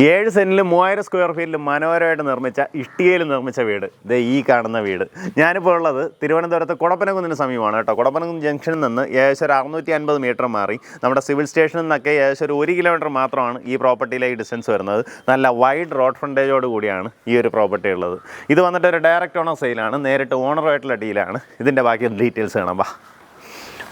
ഏഴ് സെന്റിൽ മൂവായിരം സ്ക്വയർ ഫീറ്റിൽ മനോഹരമായിട്ട് നിർമ്മിച്ച ഇഷ്ടികയിൽ നിർമ്മിച്ച വീട്. ദേ ഈ കാണുന്ന വീട്. ഞാനിപ്പോൾ ഉള്ളത് തിരുവനന്തപുരത്ത് കുടപ്പനകുന്നിന് സമീപമാണ് കേട്ടോ. കുടപ്പനകുന്ന് ജംഗ്ഷനിൽ നിന്ന് ഏകദേശം ഒരു അറുന്നൂറ്റി അൻപത് മീറ്റർ മാറി. നമ്മുടെ സിവിൽ സ്റ്റേഷനിൽ നിന്നൊക്കെ ഏകദേശം ഒരു ഒരു കിലോമീറ്റർ മാത്രമാണ് ഈ പ്രോപ്പർട്ടിയിലേക്ക് ഡിസ്റ്റൻസ് വരുന്നത്. നല്ല വൈഡ് റോഡ് ഫ്രണ്ടേജോട് കൂടിയാണ് ഈ ഒരു പ്രോപ്പർട്ടി ഉള്ളത്. ഇത് വന്നിട്ട് ഒരു ഡയറക്റ്റ് ഓണർ സെയിലാണ് നേരിട്ട് ഓണറുമായിട്ടുള്ള ഡീലാണ് ഇതിന്റെ ബാക്കി ഡീറ്റെയിൽസ് കാണാം. വാ.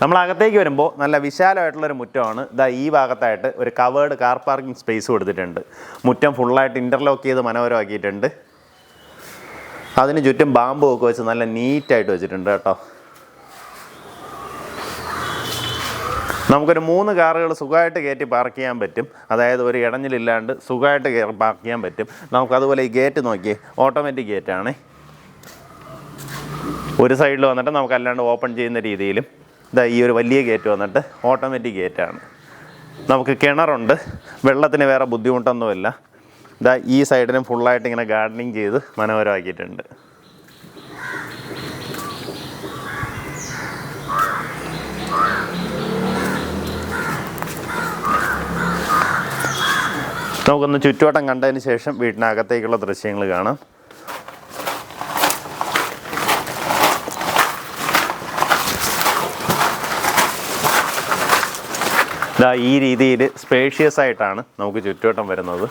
നമ്മൾ അകത്തേക്ക് വരുമ്പോൾ നല്ല വിശാലമായിട്ടുള്ളൊരു മുറ്റമാണ്. ഇതാ ഈ ഭാഗത്തായിട്ട് ഒരു കവേർഡ് കാർ പാർക്കിംഗ് സ്പേസ് കൊടുത്തിട്ടുണ്ട്. മുറ്റം ഫുള്ളായിട്ട് ഇന്റർലോക്ക് ചെയ്ത് മനോഹരമാക്കിയിട്ടുണ്ട്. അതിന് ചുറ്റും ബാമ്പു ഒക്കെ വെച്ച് നല്ല നീറ്റായിട്ട് വെച്ചിട്ടുണ്ട് കേട്ടോ. നമുക്കൊരു മൂന്ന് കാറുകൾ സുഖമായിട്ട് കയറ്റി പാർക്ക് ചെയ്യാൻ പറ്റും. അതായത് ഒരു ഇടഞ്ഞിലില്ലാണ്ട് സുഖമായിട്ട് പാർക്ക് ചെയ്യാൻ പറ്റും. നമുക്കതുപോലെ ഈ ഗേറ്റ് നോക്കിയേ ഓട്ടോമാറ്റിക് ഗേറ്റാണ് ഒരു സൈഡിൽ വന്നിട്ട് നമുക്കല്ലാണ്ട് ഓപ്പൺ ചെയ്യുന്ന രീതിയിലും ഇതാ ഈ ഒരു വലിയ ഗേറ്റ് വന്നിട്ട് ഓട്ടോമാറ്റിക് ഗേറ്റാണ് നമുക്ക് കിണറുണ്ട്. വെള്ളത്തിന് വേറെ ബുദ്ധിമുട്ടൊന്നുമില്ല. ഇതാ ഈ സൈഡിനും ഫുള്ളായിട്ട് ഇങ്ങനെ ഗാർഡനിങ് ചെയ്ത് മനോഹരമാക്കിയിട്ടുണ്ട്. നമുക്കൊന്ന് ചുറ്റുവട്ടം കണ്ടതിന് ശേഷം വീട്ടിനകത്തേക്കുള്ള ദൃശ്യങ്ങൾ കാണാം. ഇതാ ഈ രീതിയിൽ സ്പേഷ്യസ് ആയിട്ടാണ് നമുക്ക് ചുറ്റുവട്ടം വരുന്നത്.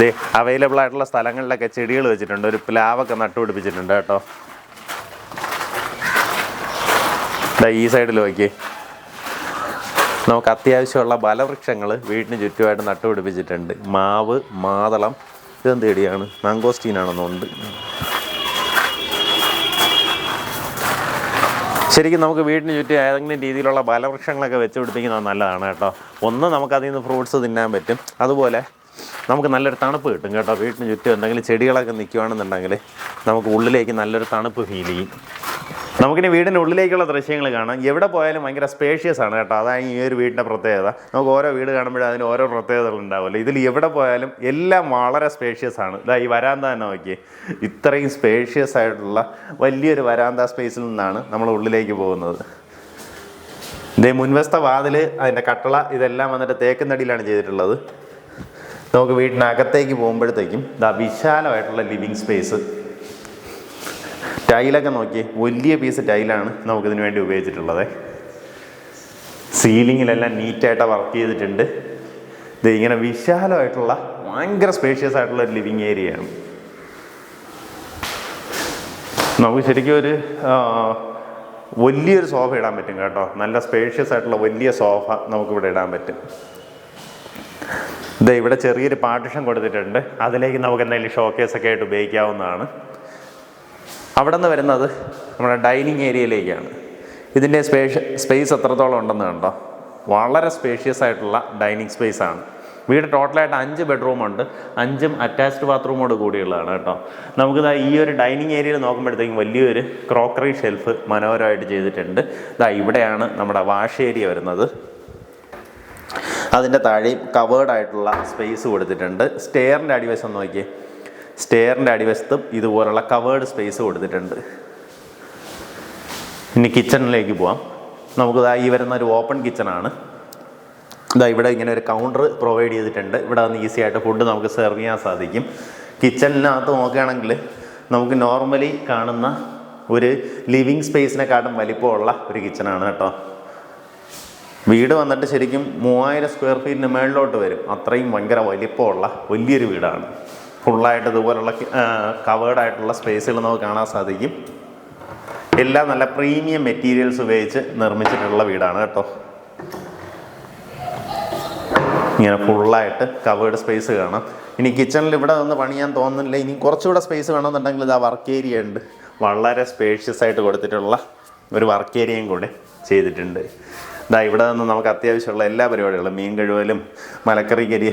ദേ അവൈലബിൾ ആയിട്ടുള്ള സ്ഥലങ്ങളിലൊക്കെ ചെടികൾ വെച്ചിട്ടുണ്ട്. ഒരു പ്ലാവൊക്കെ നട്ടുപിടിപ്പിച്ചിട്ടുണ്ട് കേട്ടോ. ഇതാ ഈ സൈഡിൽ നോക്കി നമുക്ക് അത്യാവശ്യമുള്ള ബലവൃക്ഷങ്ങൾ വീടിന് ചുറ്റുമായിട്ട് നട്ടുപിടിപ്പിച്ചിട്ടുണ്ട്. മാവ് മാതളം ഇതെന്ത് ചെടിയാണ്? മാങ്കോസ്റ്റീനാണെന്നുണ്ട് ശരിക്കും നമുക്ക് വീടിന് ചുറ്റും ഏതെങ്കിലും രീതിയിലുള്ള ബലവൃക്ഷങ്ങളൊക്കെ വെച്ച് പിടിപ്പിക്കുന്നത് നല്ലതാണ് കേട്ടോ. ഒന്ന് നമുക്ക് അതിൽ നിന്ന് ഫ്രൂട്ട്സ് തിന്നാൻ പറ്റും. അതുപോലെ നമുക്ക് നല്ലൊരു തണുപ്പ് കിട്ടും കേട്ടോ. വീട്ടിന് ചുറ്റും എന്തെങ്കിലും ചെടികളൊക്കെ നിൽക്കുകയാണെന്നുണ്ടെങ്കിൽ നമുക്ക് ഉള്ളിലേക്ക് നല്ലൊരു തണുപ്പ് ഫീൽ ചെയ്യും. നമുക്കിനി വീടിന്റെ ഉള്ളിലേക്കുള്ള ദൃശ്യങ്ങൾ കാണാം. എവിടെ പോയാലും ഭയങ്കര സ്പേഷ്യസ് ആണ് കേട്ടോ. അതാണ് ഈ ഒരു വീടിന്റെ പ്രത്യേകത. നമുക്ക് ഓരോ വീട് കാണുമ്പോഴും അതിന് ഓരോ പ്രത്യേകതകൾ ഉണ്ടാവുമല്ലോ. ഇതിൽ എവിടെ പോയാലും എല്ലാം വളരെ സ്പേഷ്യസ് ആണ്. ഇതാ ഈ വരാന്ത തന്നെ നോക്കിയേ. ഇത്രയും സ്പേഷ്യസ് ആയിട്ടുള്ള വലിയൊരു വരാന്ത സ്പേസിൽ നിന്നാണ് നമ്മൾ ഉള്ളിലേക്ക് പോകുന്നത്. ഇതേ മുൻവശത്തെ വാതിൽ അതിന്റെ കട്ടള ഇതെല്ലാം വന്നിട്ട് തേക്കുന്നടിയിലാണ് ചെയ്തിട്ടുള്ളത്. നമുക്ക് വീട്ടിനകത്തേക്ക് പോകുമ്പോഴത്തേക്കും ഇതാ വിശാലമായിട്ടുള്ള ലിവിങ് സ്പേസ് ടൈലൊക്കെ നോക്കി. വലിയ പീസ് ടൈലാണ് നമുക്കിതിന് വേണ്ടി ഉപയോഗിച്ചിട്ടുള്ളത്. സീലിങ്ങിലെല്ലാം നീറ്റായിട്ട് വർക്ക് ചെയ്തിട്ടുണ്ട്. ഇത് ഇങ്ങനെ വിശാലമായിട്ടുള്ള ഭയങ്കര സ്പേഷ്യസ് ആയിട്ടുള്ള ഒരു ലിവിങ് ഏരിയയാണ് നമുക്ക് ശരിക്കും ഒരു വലിയൊരു സോഫ ഇടാൻ പറ്റും കേട്ടോ. നല്ല സ്പേഷ്യസ് ആയിട്ടുള്ള വലിയ സോഫ നമുക്കിവിടെ ഇടാൻ പറ്റും. ഇത് ഇവിടെ ചെറിയൊരു പാർട്ടിഷൻ കൊടുത്തിട്ടുണ്ട്. അതിലേക്ക് നമുക്ക് എന്തെങ്കിലും ഷോക്കേസ് ഒക്കെ ആയിട്ട് ഉപയോഗിക്കാവുന്നതാണ്. അവിടെ നിന്ന് വരുന്നത് നമ്മുടെ ഡൈനിങ് ഏരിയയിലേക്കാണ്. ഇതിന്റെ സ്പേഷ്യ സ്പേസ് എത്രത്തോളം ഉണ്ടെന്ന് കണ്ടോ? വളരെ സ്പേഷ്യസ് ആയിട്ടുള്ള ഡൈനിങ് സ്പേസ് ആണ്. വീട് ടോട്ടലായിട്ട് അഞ്ച് ബെഡ്റൂമുണ്ട് അഞ്ചും അറ്റാച്ച്ഡ് ബാത്റൂമോട് കൂടിയുള്ളതാണ് കേട്ടോ. നമുക്കിതാ ഈ ഒരു ഡൈനിങ് ഏരിയയിൽ നോക്കുമ്പോഴത്തേക്കും വലിയൊരു ക്രോക്കറി ഷെൽഫ് മനോഹരമായിട്ട് ചെയ്തിട്ടുണ്ട്. ഇതാ ഇവിടെയാണ് നമ്മുടെ വാഷ് ഏരിയ വരുന്നത്. അതിന്റെ താഴെയും കവേർഡ് ആയിട്ടുള്ള സ്പേസ് കൊടുത്തിട്ടുണ്ട്. സ്റ്റെയറിന്റെ അടിവശം നോക്കിയേ. സ്റ്റെയറിന്റെ അടിവശത്തും ഇതുപോലുള്ള കവേർഡ് സ്പേസ് കൊടുത്തിട്ടുണ്ട്. ഇനി കിച്ചണിലേക്ക് പോവാം. നമുക്ക് ദാ ഈ വരുന്ന ഒരു ഓപ്പൺ കിച്ചണാണ് ഇതാ ഇവിടെ ഇങ്ങനെ ഒരു കൗണ്ടർ പ്രൊവൈഡ് ചെയ്തിട്ടുണ്ട്. ഇവിടെ വന്ന് ഈസി ആയിട്ട് ഫുഡ് നമുക്ക് സെർവ് ചെയ്യാൻ സാധിക്കും. കിച്ചണിനകത്ത് നോക്കുകയാണെങ്കിൽ നമുക്ക് നോർമലി കാണുന്ന ഒരു ലിവിങ് സ്പേസിനെക്കാട്ടും വലിപ്പമുള്ള ഒരു കിച്ചണാണ് കേട്ടോ. വീട് വന്നിട്ട് ശരിക്കും മൂവായിരം സ്ക്വയർ ഫീറ്റിന് മേളിലോട്ട് വരും. അത്രയും ഭയങ്കര വലിപ്പമുള്ള വലിയൊരു വീടാണ്. ഫുള്ളായിട്ട് ഇതുപോലുള്ള കവേഡായിട്ടുള്ള സ്പേസുകൾ നമുക്ക് കാണാൻ സാധിക്കും. എല്ലാം നല്ല പ്രീമിയം മെറ്റീരിയൽസ് ഉപയോഗിച്ച് നിർമ്മിച്ചിട്ടുള്ള വീടാണ് കേട്ടോ. ഇങ്ങനെ ഫുള്ളായിട്ട് കവേർഡ് സ്പേസ് കാണാം. ഇനി കിച്ചണിൽ ഇവിടെ നിന്ന് പണിയാൻ തോന്നുന്നില്ല. ഇനി കുറച്ചുകൂടെ സ്പേസ് വേണമെന്നുണ്ടെങ്കിൽ ഇതാ വർക്ക് ഏരിയ ഉണ്ട്. വളരെ സ്പേഷ്യസ് ആയിട്ട് കൊടുത്തിട്ടുള്ള ഒരു വർക്ക് ഏരിയയും കൂടെ ചെയ്തിട്ടുണ്ട്. ഇതാ ഇവിടെ നിന്ന് നമുക്ക് അത്യാവശ്യമുള്ള എല്ലാ പരിപാടികളും മീൻ കഴിവലും മലക്കറി കരി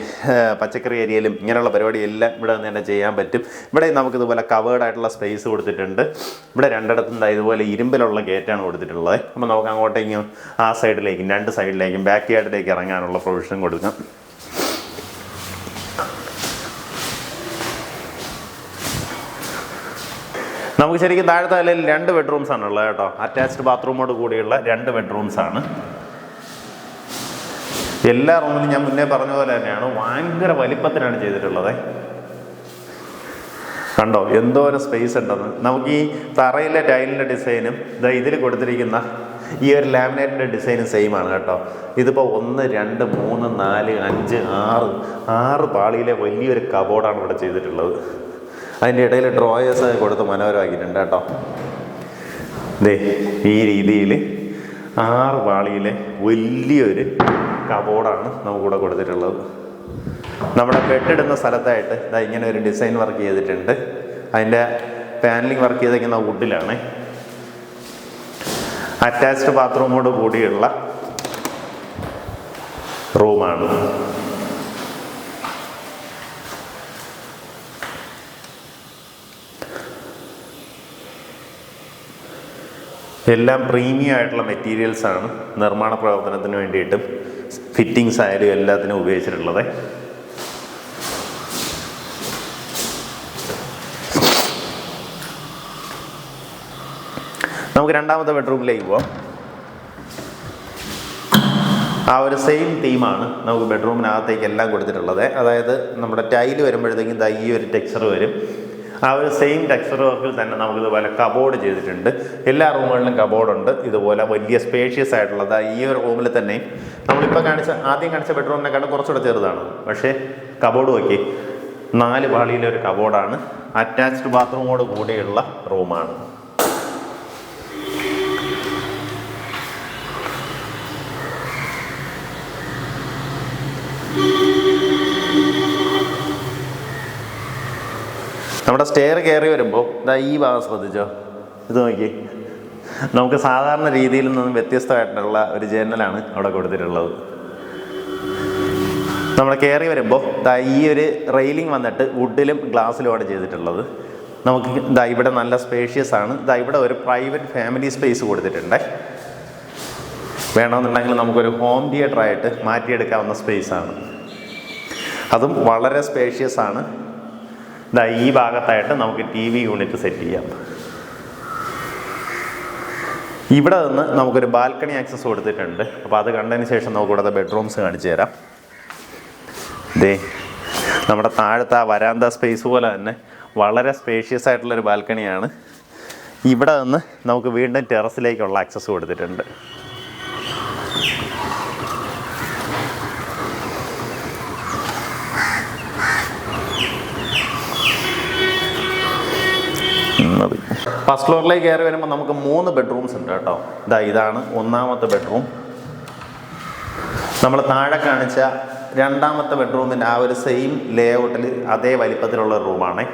പച്ചക്കറി അരിയലും ഇങ്ങനെയുള്ള പരിപാടി എല്ലാം ഇവിടെ നിന്ന് തന്നെ ചെയ്യാൻ പറ്റും. ഇവിടെ നമുക്ക് ഇതുപോലെ കവേർഡ് ആയിട്ടുള്ള സ്പേസ് കൊടുത്തിട്ടുണ്ട്. ഇവിടെ രണ്ടിടത്തും ഇതുപോലെ ഇരുമ്പിലുള്ള ഗേറ്റാണ് കൊടുത്തിട്ടുള്ളത്. അപ്പോൾ നമുക്ക് അങ്ങോട്ടേക്കും ആ സൈഡിലേക്കും രണ്ട് സൈഡിലേക്കും ബാക്ക് യാർഡിലേക്ക് ഇറങ്ങാനുള്ള പ്രൊവിഷൻ കൊടുക്കാം. നമുക്ക് ശരിക്കും താഴത്തെ നിലയിൽ രണ്ട് ബെഡ്റൂംസ് ആണ് ഉള്ളത് കേട്ടോ അറ്റാച്ച്ഡ് ബാത്റൂമോട് കൂടിയുള്ള രണ്ട് ബെഡ്റൂംസ് ആണ്. എല്ലാ റൂമിലും ഞാൻ മുന്നേ പറഞ്ഞ പോലെ തന്നെയാണ് ഭയങ്കര വലിപ്പത്തിനാണ് ചെയ്തിട്ടുള്ളത്. കണ്ടോ? എന്തോ ഒരു സ്പേസ് ഉണ്ടെന്ന്. നമുക്ക് ഈ തറയിലെ ടൈലിന്റെ ഡിസൈനും ഇതാ ഇതിൽ കൊടുത്തിരിക്കുന്ന ഈ ഒരു ലാമിനേറ്റിന്റെ ഡിസൈനും സെയിം ആണ് കേട്ടോ. ഇതിപ്പോൾ ഒന്ന് രണ്ട് മൂന്ന് നാല് അഞ്ച് ആറ് ആറ് പാളിയിലെ വലിയൊരു കബോർഡാണ് ഇവിടെ ചെയ്തിട്ടുള്ളത്. അതിന്റെ ഇടയിൽ ഡ്രോയേഴ്സ് കൊടുത്ത് മനോഹരമാക്കിയിട്ടുണ്ട് കേട്ടോ. ദേ ഈ രീതിയിൽ ആറ് പാളിയിലെ വലിയൊരു കബോർഡാണ് നമുക്കിവിടെ കൊടുത്തിട്ടുള്ളത്. നമ്മുടെ ബെഡിടുന്ന സ്ഥലത്തായിട്ട് ഇതാ ഇങ്ങനെ ഒരു ഡിസൈൻ വർക്ക് ചെയ്തിട്ടുണ്ട്. അതിന്റെ പാനലിങ് വർക്ക് ചെയ്തിരിക്കുന്ന വുഡിലാണ്. അറ്റാച്ച്ഡ് ബാത്റൂമോട് കൂടിയുള്ള റൂമാണ്. എല്ലാം പ്രീമിയം ആയിട്ടുള്ള മെറ്റീരിയൽസാണ് നിർമ്മാണ പ്രവർത്തനത്തിന് വേണ്ടിയിട്ടും ഫിറ്റിങ്സ് ആയാലും എല്ലാത്തിനും ഉപയോഗിച്ചിട്ടുള്ളത്. നമുക്ക് രണ്ടാമത്തെ ബെഡ്റൂമിലേക്ക് പോവാം. ആ ഒരു സെയിം തീമാണ് നമുക്ക് ബെഡ്റൂമിനകത്തേക്ക് എല്ലാം കൊടുത്തിട്ടുള്ളത്. അതായത് നമ്മുടെ ടൈൽ വരുമ്പോഴത്തേക്കും ഈ ഒരു ടെക്സ്ചർ വരും. ആ ഒരു സെയിം ടെക്സ്ചർ വർക്കിൽ തന്നെ നമുക്ക് ഇതുപോലെ കബോർഡ് ചെയ്തിട്ടുണ്ട്. എല്ലാ റൂമുകളിലും കബോർഡുണ്ട് ഇതുപോലെ വലിയ സ്പേഷ്യസ് ആയിട്ടുള്ളത് ഈ ഒരു റൂമിൽ തന്നെ നമ്മളിപ്പോൾ കാണിച്ച ആദ്യം കാണിച്ച ബെഡ്റൂമിനെക്കാളും കുറച്ചുകൂടെ ചെറുതാണ്. പക്ഷേ കബോർഡ് നോക്കി. നാല് പാളിയിലെ ഒരു കബോർഡാണ് അറ്റാച്ച്ഡ് ബാത്റൂമോട് കൂടിയുള്ള റൂമാണ് നമ്മുടെ സ്റ്റെയർ കയറി വരുമ്പോൾ ഇതാ ഈ ഭാഗം ശ്രദ്ധിച്ചോ? ഇത് നോക്കി. നമുക്ക് സാധാരണ രീതിയിൽ നിന്നും വ്യത്യസ്തമായിട്ടുള്ള ഒരു ജനലാണ് അവിടെ കൊടുത്തിട്ടുള്ളത്. നമ്മൾ കയറി വരുമ്പോൾ ഇതാ ഈ ഒരു റെയിലിംഗ് വന്നിട്ട് വുഡിലും ഗ്ലാസ്സിലുമാണ് ചെയ്തിട്ടുള്ളത്. നമുക്ക് ഇതാ ഇവിടെ നല്ല സ്പേഷ്യസ് ആണ്. ഇതാ ഇവിടെ ഒരു പ്രൈവറ്റ് ഫാമിലി സ്പേസ് കൊടുത്തിട്ടുണ്ട്. വേണമെന്നുണ്ടെങ്കിൽ നമുക്കൊരു ഹോം തിയേറ്റർ ആയിട്ട് മാറ്റിയെടുക്കാവുന്ന സ്പേസ് ആണ്. അതും വളരെ സ്പേഷ്യസ് ആണ്. ദാ ഈ ഭാഗത്തായിട്ട് നമുക്ക് ടി വി യൂണിറ്റ് സെറ്റ് ചെയ്യാം. ഇവിടെ നിന്ന് നമുക്കൊരു ബാൽക്കണി ആക്സസ് കൊടുത്തിട്ടുണ്ട്. അപ്പോൾ അത് കണ്ടതിന് ശേഷം നമുക്ക് ഇവിടുത്തെ ബെഡ്റൂംസ് കാണിച്ചു തരാം. ദേ നമ്മുടെ താഴത്തെ ആ വരാന്ത സ്പേസ് പോലെ തന്നെ വളരെ സ്പേഷ്യസ് ആയിട്ടുള്ളൊരു ബാൽക്കണിയാണ്. ഇവിടെ നിന്ന് നമുക്ക് വീണ്ടും ടെറസിലേക്കുള്ള ആക്സസ് കൊടുത്തിട്ടുണ്ട്. ഫസ്റ്റ് ഫ്ലോറിലേക്ക് കയറി വരുമ്പോൾ നമുക്ക് മൂന്ന് ബെഡ്റൂംസ് ഉണ്ട് കേട്ടോ. ഇതാ ഇതാണ് ഒന്നാമത്തെ ബെഡ്റൂം. നമ്മൾ താഴെ കാണിച്ച രണ്ടാമത്തെ ബെഡ്റൂമിന്റെ ആ ഒരു സെയിം ലേ ഔട്ടിൽ അതേ വലിപ്പത്തിലുള്ള റൂമാണ്.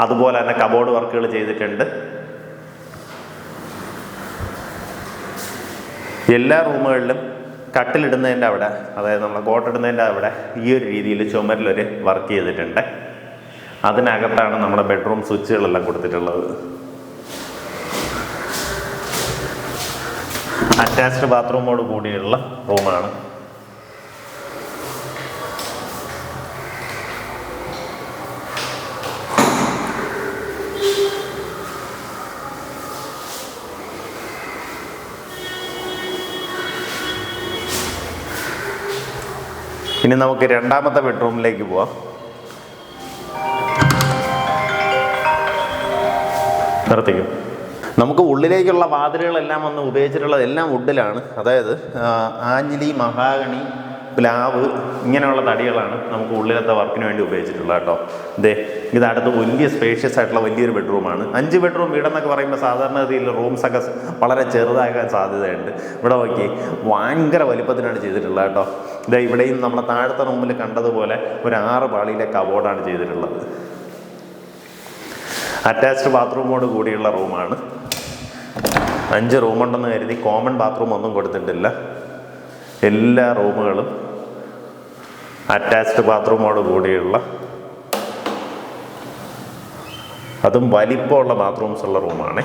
അതുപോലെ തന്നെ കബോർഡ് വർക്കുകൾ ചെയ്തിട്ടുണ്ട്. എല്ലാ റൂമുകളിലും കട്ടിലിടുന്നതിന്റെ അവിടെ അതായത് നമ്മൾ കോട്ടിടുന്നതിന്റെ അവിടെ ഈ ഒരു രീതിയിൽ ചുമരിലൊരു വർക്ക് ചെയ്തിട്ടുണ്ട്. അതിനകത്താണ് നമ്മുടെ ബെഡ്റൂം സ്വിച്ചുകളെല്ലാം കൊടുത്തിട്ടുള്ളത്. അറ്റാച്ച്ഡ് ബാത്റൂമോട് കൂടിയുള്ള റൂമാണ്. ഇനി നമുക്ക് രണ്ടാമത്തെ ബെഡ്റൂമിലേക്ക് പോവാം. നിർത്തിക്കും. നമുക്ക് ഉള്ളിലേക്കുള്ള വാതിലുകളെല്ലാം വന്ന് ഉപയോഗിച്ചിട്ടുള്ളത് എല്ലാം വുഡിലാണ്. അതായത് ആഞ്ഞിലി മഹാഗണി പ്ലാവ് ഇങ്ങനെയുള്ള തടികളാണ് നമുക്ക് ഉള്ളിലത്തെ വർക്കിന് വേണ്ടി ഉപയോഗിച്ചിട്ടുള്ളത് കേട്ടോ. ഇതേ ഇത് അടുത്ത് വലിയ സ്പേഷ്യസ് ആയിട്ടുള്ള വലിയൊരു ബെഡ്റൂമാണ് അഞ്ച് ബെഡ്റൂം വീടെന്നൊക്കെ പറയുമ്പോൾ സാധാരണ രീതിയിൽ റൂംസൊക്കെ വളരെ ചെറുതാകാൻ സാധ്യതയുണ്ട്. ഇവിടെ നോക്കി ഭയങ്കര വലിപ്പത്തിനാണ് ചെയ്തിട്ടുള്ളത് കേട്ടോ. ഇതേ ഇവിടെയും നമ്മളെ താഴത്തെ റൂമിൽ കണ്ടതുപോലെ ഒരു ആറ് പാളിയിലെ കബോർഡാണ് ചെയ്തിട്ടുള്ളത്. അറ്റാച്ച്ഡ് ബാത്റൂമോട് കൂടിയുള്ള റൂമാണ് അഞ്ച് റൂമുണ്ടെന്ന് കരുതി കോമൺ ബാത്റൂം ഒന്നും കൊടുത്തിട്ടില്ല. എല്ലാ റൂമുകളും അറ്റാച്ച്ഡ് ബാത്റൂമോട് കൂടിയുള്ള അതും വലിപ്പമുള്ള ബാത്റൂംസ് ഉള്ള റൂമാണ്.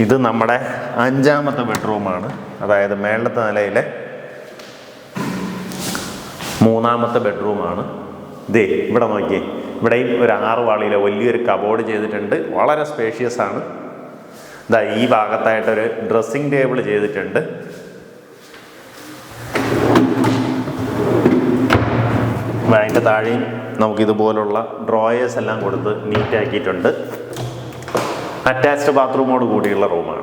ഇത് നമ്മുടെ അഞ്ചാമത്തെ ബെഡ്റൂമാണ്. അതായത് മേളത്തെ നിലയിലെ മൂന്നാമത്തെ ബെഡ്റൂമാണ്. ദേ ഇവിടെ നോക്കിയേ. ഇവിടെയും ഒരു ആറ് വാളിയിലെ വലിയൊരു കബോർഡ് ചെയ്തിട്ടുണ്ട്. വളരെ സ്പേഷ്യസ് ആണ്. ഇതാ ഈ ഭാഗത്തായിട്ടൊരു ഡ്രസ്സിംഗ് ടേബിൾ ചെയ്തിട്ടുണ്ട്. അതിന്റെ താഴെയും നമുക്കിതുപോലുള്ള ഡ്രോയേഴ്സ് എല്ലാം കൊടുത്ത് നീറ്റാക്കിയിട്ടുണ്ട് അറ്റാച്ച്ഡ് ബാത്റൂമോട് കൂടിയുള്ള റൂമാണ്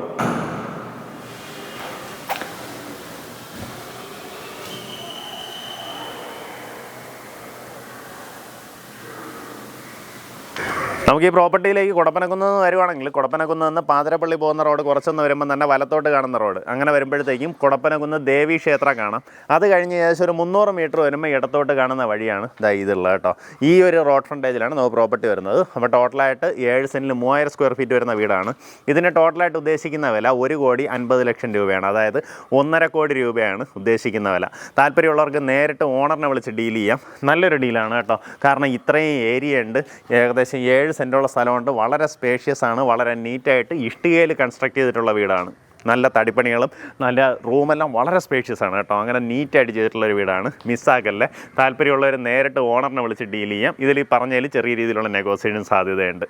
നമുക്ക് ഈ പ്രോപ്പർട്ടിയിലേക്ക് കുടപ്പനക്കുന്ന് വരുവാണെങ്കിൽ കുടപ്പനക്കുന്ന് നിന്ന് പാതിരപ്പള്ളി പോകുന്ന റോഡ് കുറച്ചൊന്ന് വരുമ്പോൾ തന്നെ വലത്തോട്ട് കാണുന്ന റോഡ്. അങ്ങനെ വരുമ്പോഴത്തേക്കും കുടപ്പനക്കുന്ന് ദേവി ക്ഷേത്രം കാണാം. അത് കഴിഞ്ഞ് ഏകദേശം ഒരു മുന്നൂറ് മീറ്റർ വരുമ്പോൾ ഇടത്തോട്ട് കാണുന്ന വഴിയാണ് ദാ ഇതുള്ളത് കേട്ടോ. ഈ ഒരു റോഡ് ഫ്രണ്ടേജിലാണ് നമുക്ക് പ്രോപ്പർട്ടി വരുന്നത്. അപ്പോൾ ടോട്ടലായിട്ട് ഏഴ് സെന്റിൽ മൂവായിരം സ്ക്വയർ ഫീറ്റ് വരുന്ന വീടാണ്. ഇതിന് ടോട്ടലായിട്ട് ഉദ്ദേശിക്കുന്ന വില ഒരു കോടി അൻപത് ലക്ഷം രൂപയാണ്. അതായത് ഒന്നര കോടി രൂപയാണ് ഉദ്ദേശിക്കുന്ന വില. താല്പര്യമുള്ളവർക്ക് നേരിട്ട് ഓണറിനെ വിളിച്ച് ഡീൽ ചെയ്യാം. നല്ലൊരു ഡീലാണ് കേട്ടോ. കാരണം ഇത്രയും ഏരിയ ഉണ്ട്. ഏകദേശം ഏഴ് സെന്റോളം സ്ഥലമുണ്ട്. വളരെ സ്പേഷ്യസ് ആണ്. വളരെ നീറ്റായിട്ട് ഇഷ്ടികയിൽ കൺസ്ട്രക്ട് ചെയ്തിട്ടുള്ള വീടാണ്. നല്ല തടിപ്പണികളും നല്ല റൂമെല്ലാം വളരെ സ്പേഷ്യസ് ആണ് കേട്ടോ. അങ്ങനെ നീറ്റായിട്ട് ചെയ്തിട്ടുള്ളൊരു വീടാണ്. മിസ്സാക്കല്ലേ താല്പര്യമുള്ളവർ നേരിട്ട് ഓണറിനെ വിളിച്ച് ഡീൽ ചെയ്യാം. ഇതിൽ ഈ പറഞ്ഞതിൽ ചെറിയ രീതിയിലുള്ള നെഗോസിയേഷൻ സാധ്യതയുണ്ട്.